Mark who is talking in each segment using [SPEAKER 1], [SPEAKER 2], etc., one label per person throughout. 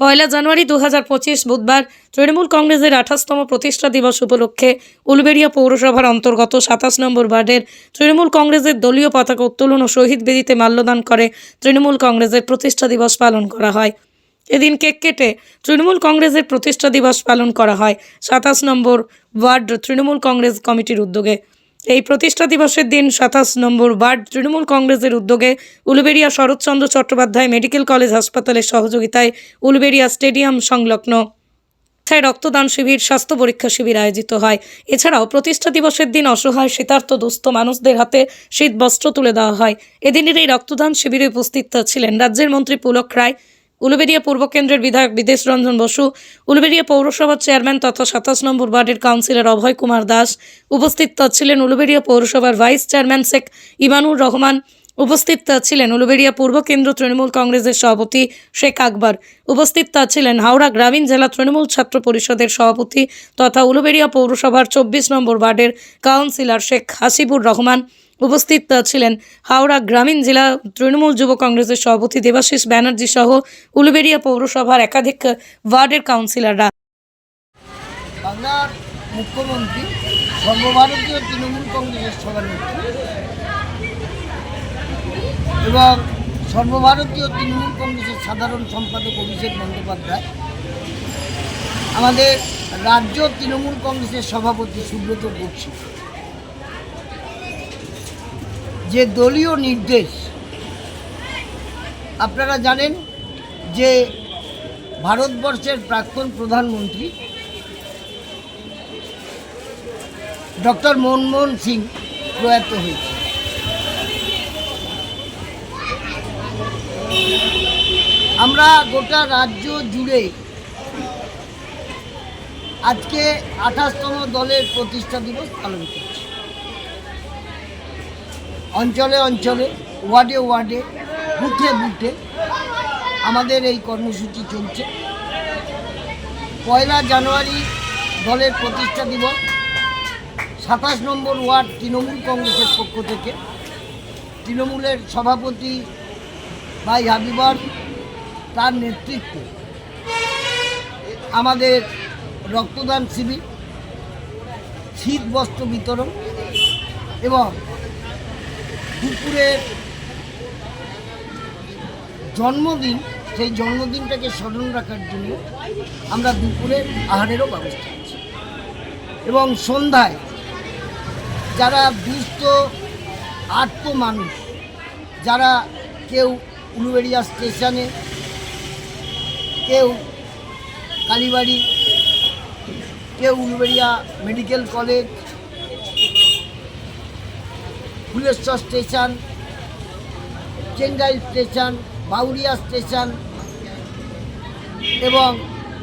[SPEAKER 1] পয়লা জানুয়ারি দু হাজার পঁচিশ বুধবার তৃণমূল কংগ্রেসের আঠাশতম প্রতিষ্ঠা দিবস উপলক্ষে উলবেড়িয়া পৌরসভার অন্তর্গত সাতাশ নম্বর ওয়ার্ডের তৃণমূল কংগ্রেসের দলীয় পতাকা উত্তোলন ও শহীদ বেদিতে মাল্যদান করে তৃণমূল কংগ্রেসের প্রতিষ্ঠা দিবস পালন করা হয়। এদিন কেক কেটে তৃণমূল কংগ্রেসের প্রতিষ্ঠা দিবস পালন করা হয়। সাতাশ নম্বর ওয়ার্ড তৃণমূল কংগ্রেস কমিটির উদ্যোগে এই প্রতিষ্ঠা দিবসের দিন সাতাশ নম্বর ওয়ার্ড তৃণমূল কংগ্রেসের উদ্যোগে উলুবেড়িয়া শরৎচন্দ্র চট্টোপাধ্যায় মেডিকেল কলেজ হাসপাতালের সহযোগিতায় উলুবেড়িয়া স্টেডিয়াম সংলগ্ন রক্তদান শিবির, স্বাস্থ্য পরীক্ষা শিবির আয়োজিত হয়। এছাড়াও প্রতিষ্ঠা দিবসের দিন অসহায়, শীতার্থ, দুস্থ মানুষদের হাতে শীত বস্ত্র তুলে দেওয়া হয়। এদিনের এই রক্তদান শিবিরে উপস্থিত ছিলেন রাজ্যের মন্ত্রী পুলক রায় উলুবেড়িয়া পূর্ব কেন্দ্রের বিধায়ক বিদেশ রঞ্জন বসু, উলুবেড়িয়া পৌরসভার চেয়ারম্যান তথা সাতাশ নম্বর ওয়ার্ডের কাউন্সিলর অভয় কুমার দাস উপস্থিত ছিলেন উলুবেড়িয়া পৌরসভার ভাইস চেয়ারম্যান শেখ ইমানুর রহমান, উপস্থিত ছিলেন উলুবেড়িয়া পূর্ব কেন্দ্র তৃণমূল কংগ্রেসের সভাপতি শেখ আকবর, উপস্থিত ছিলেন হাওড়া গ্রামীণ জেলা তৃণমূল ছাত্র পরিষদের সভাপতি তথা উলুবেড়িয়া পৌরসভার চব্বিশ নম্বর ওয়ার্ডের কাউন্সিলর শেখ হাসিবুর রহমান উপস্থিত ছিলেন হাওড়া গ্রামীণ জেলা তৃণমূল যুব কংগ্রেসের সভাপতি দেবাশিস ব্যানার্জি সহ উলুবেড়িয়া পৌরসভার একাধিক ওয়ার্ডের কাউন্সিলররা।
[SPEAKER 2] মুখ্যমন্ত্রী, সর্বভারতীয় তৃণমূল কংগ্রেসের সভানেত্রী এবং সর্বভারতীয় তৃণমূল কংগ্রেসের সাধারণ সম্পাদক অভিষেক বন্দ্যোপাধ্যায়, আমাদের রাজ্য তৃণমূল কংগ্রেসের সভাপতি সুব্রত বক্সি। যে দলীয় নির্দেশ, আপনারা জানেন যে ভারতবর্ষের প্রাক্তন প্রধানমন্ত্রী ডক্টর মনমোহন সিং প্রয়াত হয়েছে আমরা গোটা রাজ্য জুড়ে আজকে আঠাশতম দলের প্রতিষ্ঠা দিবস পালন করছি। অঞ্চলে অঞ্চলে, ওয়ার্ডে ওয়ার্ডে, বুথে বুথে আমাদের এই কর্মসূচি চলছে। পয়লা জানুয়ারি দলের প্রতিষ্ঠা দিবস, সাতাশ নম্বর ওয়ার্ড তৃণমূল কংগ্রেসের পক্ষ থেকে। তৃণমূলের সভাপতি ভাই হাবিবর তার নেতৃত্বে আমাদের রক্তদান শিবির, শীত বস্ত্র বিতরণ এবং দুপুরের জন্মদিন, সেই জন্মদিনটাকে স্মরণ রাখার জন্য আমরা দুপুরে আহারেরও ব্যবস্থা করছি। এবং সন্ধ্যায় যারা দুস্থ আর্ত মানুষ, যারা কেউ উলুবেড়িয়া স্টেশনে, কেউ কালীবাড়ি, কেউ Uluberia medical college Phuleshwar station, Chengail station, Bauria station এবং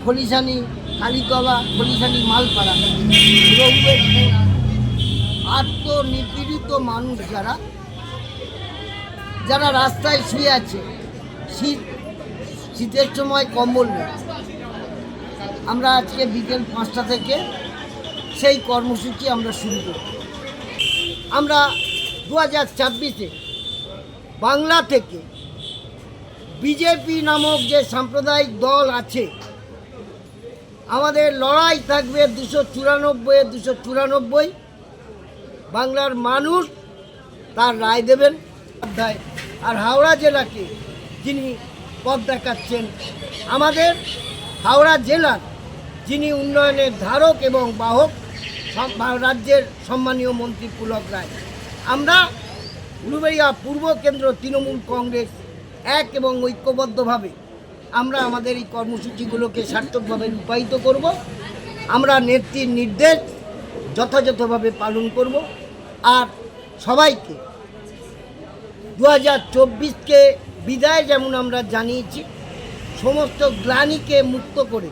[SPEAKER 2] খলিশানি, কালীতলা, খলিশানি, মালপাড়া। আত্মনিপীড়িত মানুষ যারা যারা রাস্তায় শুয়ে আছে, শীত, শীতের সময় কম্বল নেই। আমরা আজকে বিকেল পাঁচটা থেকে সেই কর্মসূচি আমরা শুরু করি আমরা দু হাজার ছাব্বিশে বাংলা থেকে বিজেপি নামক যে সাম্প্রদায়িক দল আছে, আমাদের লড়াই থাকবে দুশো চুরানব্বই দুশো চুরানব্বই। বাংলার মানুষ তার রায় দেবেন। অধ্যায় আর হাওড়া জেলাকে যিনি পথ দেখাচ্ছেন, আমাদের হাওড়া জেলার যিনি উন্নয়নের ধারক এবং বাহক রাজ্যের সম্মানীয় মন্ত্রী পুলক রায়। আমরা উলুবেড়িয়া পূর্ব কেন্দ্র তৃণমূল কংগ্রেস এক এবং ঐক্যবদ্ধভাবে আমরা আমাদের এই কর্মসূচিগুলোকে সার্থকভাবে রূপায়িত করব। আমরা নেত্রীর নির্দেশ যথাযথভাবে পালন করব আর সবাইকে দু হাজার চব্বিশকে বিদায় যেমন আমরা জানিয়েছি, সমস্ত গ্লানিকে মুক্ত করে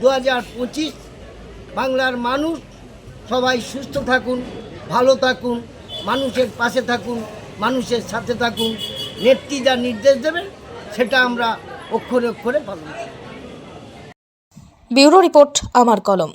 [SPEAKER 2] দু হাজার পঁচিশ বাংলার মানুষ সবাই সুস্থ থাকুন, ভালো থাকুন। মানুষের পাশে থাকুন, মানুষের সাথে থাকুন। নেত্রী যা নির্দেশ দেবেন সেটা আমরা অক্ষরে অক্ষরে পালন করি
[SPEAKER 1] ব্যুরো রিপোর্ট, আমার কলম।